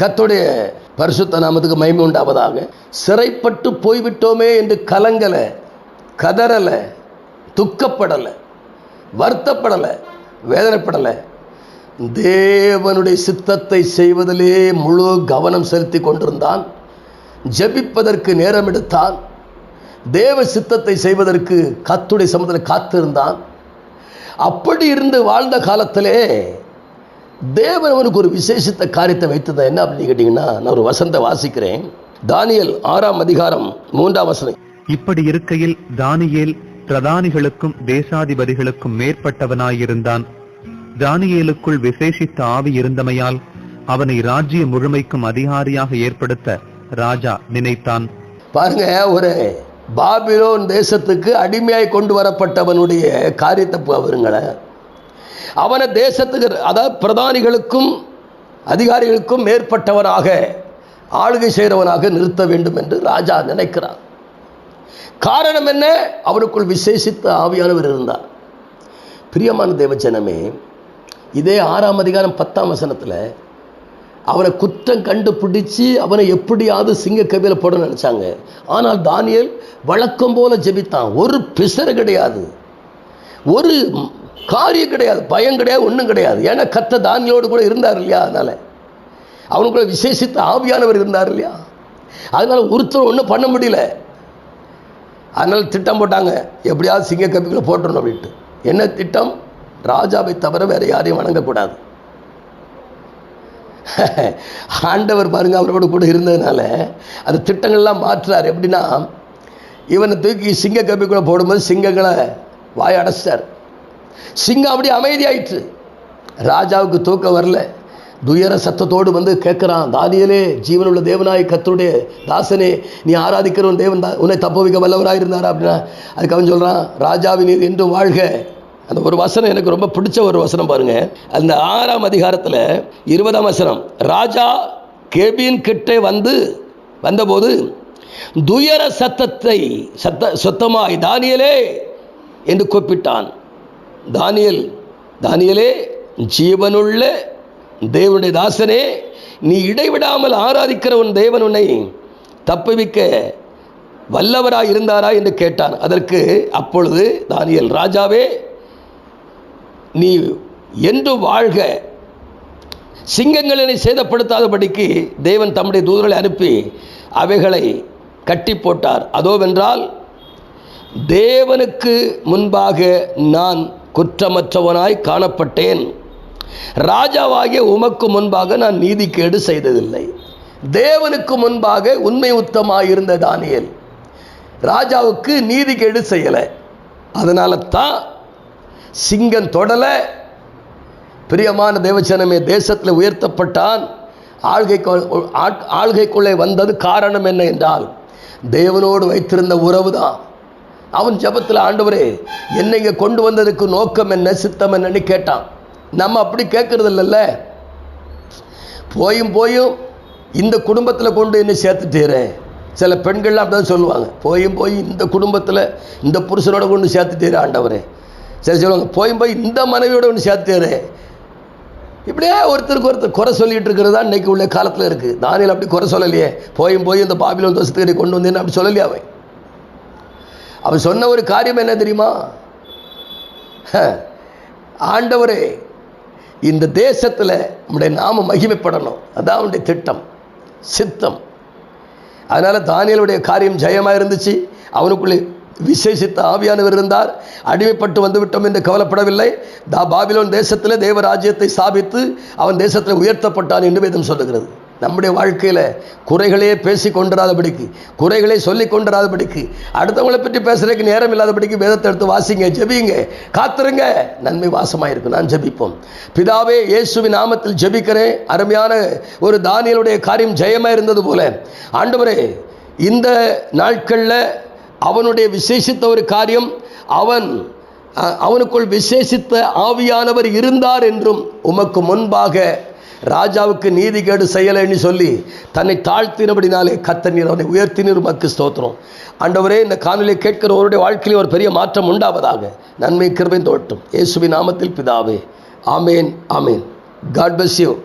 கத்துடைய பரிசுத்த நாமத்துக்கு மயிமை உண்டாவதாக. சிறைப்பட்டு போய்விட்டோமே என்று கலங்கலை கதறலை துக்கப்படலை வருத்தப்படலை வேதனைப்படலை. தேவனுடைய சித்தத்தை செய்வதிலே முழு கவனம் செலுத்தி கொண்டிருந்தான். ஜெபிப்பதற்கு நேரம் எடுத்தான். தேவ சித்தத்தை செய்வதற்கு கத்துடைய சமத்தில் காத்திருந்தான். அப்படி இருந்து வாழ்ந்த காலத்திலே தேவன் அவனுக்கு ஒரு விசேஷித்த காரியத்தை வைத்தது? என்ன அப்படின்னு கேட்டிங்கன்னா நான் ஒரு வசந்த வாசிக்கிறேன். தானியல் ஆறாம் அதிகாரம் மூன்றாம் வசனம். இப்படி இருக்கையில் தானியேல் பிரதானிகளுக்கும் தேசாதிபதிகளுக்கும் மேற்பட்டவனாயிருந்தான். தானியேலுக்குள் விசேஷித்த ஆவி இருந்தமையால் அவனை ராஜ்ய முழுமைக்கும் அதிகாரியாக ஏற்படுத்த ராஜா நினைத்தான். பாருங்க ஒரு பாபிலோன் தேசத்துக்கு அடிமையாய் கொண்டு வரப்பட்டவனுடைய காரியத்தை பாருங்களேன். அவனை தேசத்துக்கு அதாவது பிரதானிகளுக்கும் அதிகாரிகளுக்கும் மேற்பட்டவனாக ஆளுகை செய்கிறவனாக நிறுத்த வேண்டும் என்று ராஜா நினைக்கிறான் காரணம் என்ன? அவனுக்குள் விசேஷித்த ஆவியானவர் இருந்தார். பிரியமான தேவஜனமே இதே ஆறாம் அதிகாரம் பத்தாம் வசனத்தில் அவனை குற்றம் கண்டுபிடிச்சு அவனை எப்படியாவது சிங்க கவியில போட நினைச்சாங்க. ஆனால் தானியல் வழக்கம் போல ஜெபித்தான். ஒரு பிசர் கிடையாது. ஒரு காரியம் கிடையாது பயம் கிடையாது ஒன்றும் கிடையாது. ஏன்னா கத்த தானியோடு கூட இருந்தார் இல்லையா? அதனால. அவனுக்குள்ள விசேஷித்த ஆவியானவர் இருந்தார் இல்லையா? அதனால ஒருத்தர் ஒன்றும் பண்ண முடியல. அதனால திட்டம் போட்டாங்க. எப்படியாவது சிங்க கப்பிக்குள்ள போட்டுறணும் அப்படின்ட்டு. என்ன திட்டம்? ராஜாவை தவிர வேற யாரையும் வணங்கக்கூடாது. ஆண்டவர் பாருங்க அவரோட கூட இருந்ததுனால அந்த திட்டங்கள்லாம் மாற்றுறார். எப்படின்னா இவனை தூக்கி சிங்க கப்பிக்குள்ள போடும்போது சிங்கங்களை வாய் அடைச்சிட்டார். சிங்கம் அப்படி அமைதியாயிற்று. ராஜாவுக்கு தூக்கம் வரல. துயர சத்தத்தோடு வந்து கேட்குறான் தானியலே ஜீவனுள்ள தேவனாய் கத்தருடைய தாசனே நீ ஆராதிக்கிறவன் தேவன் தான் உன்னை தப்ப வைக்க வல்லவராக இருந்தார் அப்படின்னா அதுக்கு அவன் சொல்கிறான் ராஜாவின் நீர் என்றும் வாழ்க. அந்த ஒரு வசனம் எனக்கு ரொம்ப பிடிச்ச ஒரு வசனம் பாருங்க. அந்த ஆறாம் அதிகாரத்தில் இருபதாம் வசனம் ராஜா கேபின் கிட்டே வந்து வந்தபோது துயர சத்தத்தை சத்த சத்தமாய் தானியலே என்று கூப்பிட்டான். தானியல். தானியலே ஜீவனுள்ள தேவனுடைய தாசனே நீ இடைவிடாமல் ஆராதிக்கிற உன் தேவன் உன்னை தப்புவிக்க வல்லவராக இருந்தாரா என்று கேட்டான். அதற்கு அப்பொழுது தானியல் ராஜாவே நீ என்று வாழ்க. சிங்கங்களை சேதப்படுத்தாதபடிக்கு தேவன் தம்முடைய தூதர்களை அனுப்பி அவைகளை கட்டி போட்டார் அதோவென்றால் தேவனுக்கு முன்பாக நான் குற்றமற்றவனாய் காணப்பட்டேன். ராஜாவாகிய உமக்கு முன்பாக நான் நீதிக்கேடு செய்ததில்லை. தேவனுக்கு முன்பாக உண்மை உத்தமாயிருந்த தானியல் ராஜாவுக்கு நீதிக்கேடு செய்யலை. அதனால தான் சிங்கம் தொடலை. பிரியமான தேவச்சனமே தேசத்தில் உயர்த்தப்பட்டான். ஆள்கை ஆள்கைக்குள்ளே வந்தது காரணம் என்ன என்றால் தேவனோடு வைத்திருந்த உறவு தான் அவன் ஜபத்தில் ஆண்டவரே என்னை இங்கே கொண்டு வந்ததுக்கு நோக்கம் என்ன சித்தம் என்னன்னு கேட்டான். நம்ம அப்படி கேட்கறது இல்லைல்ல போயும் போயும் இந்த குடும்பத்தில் கொண்டு என்ன சேர்த்துட்டேறேன். சில பெண்கள்லாம் அப்படி தான் சொல்லுவாங்க. போயும் போய் இந்த குடும்பத்தில் இந்த புருஷனோட கொண்டு சேர்த்துட்டேரு ஆண்டவரே. சரி சொல்லுவாங்க போயும் போய் இந்த மனைவியோட ஒன்று சேர்த்துட்டேரு இப்படியே ஒருத்தருக்கு ஒருத்தர் குறை சொல்லிட்டு இருக்கிறது தான் இன்னைக்கு உள்ள காலத்தில் இருக்குது தானியில் அப்படி குறை சொல்லலையே. போயும் போய் இந்த பாபிலோன் தோசத்துக்கு கொண்டு வந்தேன்னு அப்படி சொல்லலையே அவன். அவர் சொன்ன ஒரு காரியம் என்ன தெரியுமா? ஆண்டவரே இந்த தேசத்தில் நம்முடைய நாம மகிமைப்படணும். அதான் அவனுடைய திட்டம் சித்தம். அதனால் தானியலுடைய காரியம் ஜெயமாக இருந்துச்சு. அவனுக்குள்ளே விசேஷித்த ஆவியானவர் இருந்தார். அடிமைப்பட்டு வந்துவிட்டோம் என்று கவலைப்படவில்லை. தா பாபிலோன் தேசத்தில் தேவராஜ்யத்தை ஸ்தாபித்து அவன் தேசத்தில் உயர்த்தப்பட்டான் என்று வேதம் சொல்லுகிறது. நம்முடைய வாழ்க்கையில் குறைகளே பேசி கொண்டிராதபடிக்கு குறைகளை சொல்லி கொண்டிராதபடிக்கு அடுத்தவங்களை பற்றி பேசுறதுக்கு நேரம் இல்லாதபடிக்கு வேதத்தை எடுத்து வாசிங்க ஜெபிங்க காத்துருங்க. நன்மை வாசமாக இருக்கும் நான் ஜெபிப்போம். பிதாவே இயேசுவின் நாமத்தில் ஜெபிக்கிறேன். அருமையான ஒரு தானியலுடைய காரியம் ஜெயமாக இருந்தது போல. ஆண்டவரே இந்த நாட்களில் அவனுடைய விசேஷித்த ஒரு காரியம் அவன் அவனுக்குள் விசேஷித்த ஆவியானவர் இருந்தார் என்றும் உமக்கு முன்பாக ராஜாவுக்கு நீதி கேடு செய்யலைன்னு சொல்லி தன்னை தாழ்த்தினபடினாலே கத்தனீர் அவனை உயர்த்தினீர் மக்கு ஸ்தோத்திரம். ஆண்டவரே இந்த காணொலியை கேட்கிறவருடைய வாழ்க்கையில் ஒரு பெரிய மாற்றம் உண்டாவதாக. நன்மை கிருபை தோட்டும். இயேசுவின் நாமத்தில் பிதாவே. ஆமேன் ஆமேன். God bless you